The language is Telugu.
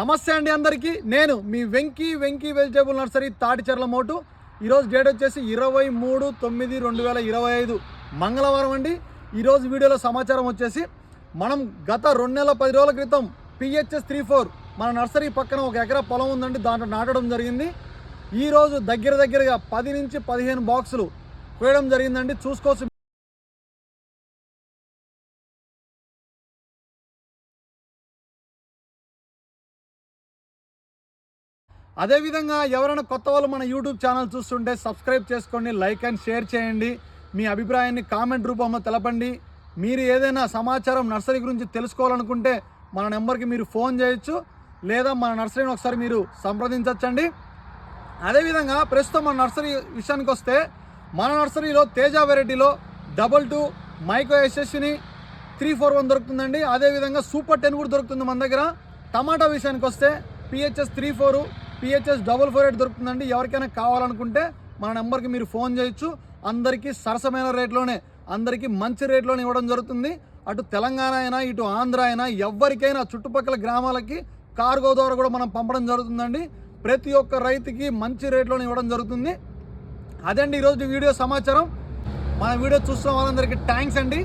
నమస్తే అండి అందరికీ. నేను మీ వెంకీ వెంకీ వెజిటేబుల్ నర్సరీ తాటిచెర్ల మోటు. ఈరోజు డేట్ వచ్చేసి ఇరవై మూడు తొమ్మిది రెండు వేల ఇరవై ఐదు మంగళవారం అండి. ఈరోజు వీడియోలో సమాచారం వచ్చేసి మనం గత రెండు నెలల పది రోజుల క్రితం పిహెచ్ఎస్ త్రీ ఫోర్ మన నర్సరీ పక్కన ఒక ఎకరా పొలం ఉందండి. దాంట్లో నాటడం జరిగింది. ఈరోజు దగ్గర దగ్గరగా పది నుంచి పదిహేను బాక్సులు కోయడం జరిగిందండి. చూసుకోవచ్చు అదేవిధంగా ఎవరైనా కొత్త వాళ్ళు మన యూట్యూబ్ ఛానల్ చూస్తుంటే సబ్స్క్రైబ్ చేసుకోండి లైక్ అండ్ షేర్ చేయండి. మీ అభిప్రాయాన్ని కామెంట్ రూపంలో తెలపండి. మీరు ఏదైనా సమాచారం నర్సరీ గురించి తెలుసుకోవాలనుకుంటే మన నెంబర్కి మీరు ఫోన్ చేయొచ్చు. లేదా మన నర్సరీని ఒకసారి మీరు సంప్రదించవచ్చండి అదేవిధంగా ప్రస్తుతం మన నర్సరీ విషయానికి వస్తే మన నర్సరీలో తేజ వెరైటీలో డబల్ టూ మైక్రో ఎస్ఎస్సిని త్రీ ఫోర్ వన్ దొరుకుతుందండి. అదేవిధంగా సూపర్ టెన్ కూడా దొరుకుతుంది మన దగ్గర. టమాటా విషయానికి వస్తే PHS three four PHS double four eight దొరుకుతుందండి. ఎవరికైనా కావాలనుకుంటే మన నెంబర్కి మీరు ఫోన్ చేయొచ్చు. అందరికీ సరసమైన రేట్లోనే అందరికీ మంచి రేట్లోనే ఇవ్వడం జరుగుతుంది. అటు తెలంగాణ అయినా ఇటు ఆంధ్ర అయినా ఎవరికైనా చుట్టుపక్కల గ్రామాలకి కార్గో ద్వారా కూడా మనం పంపడం జరుగుతుందండి. ప్రతి ఒక్క రైతుకి మంచి రేట్లోనే ఇవ్వడం జరుగుతుంది. అదండి ఈరోజు వీడియో సమాచారం. మన వీడియో చూస్తున్న వాళ్ళందరికీ థ్యాంక్స్ అండి.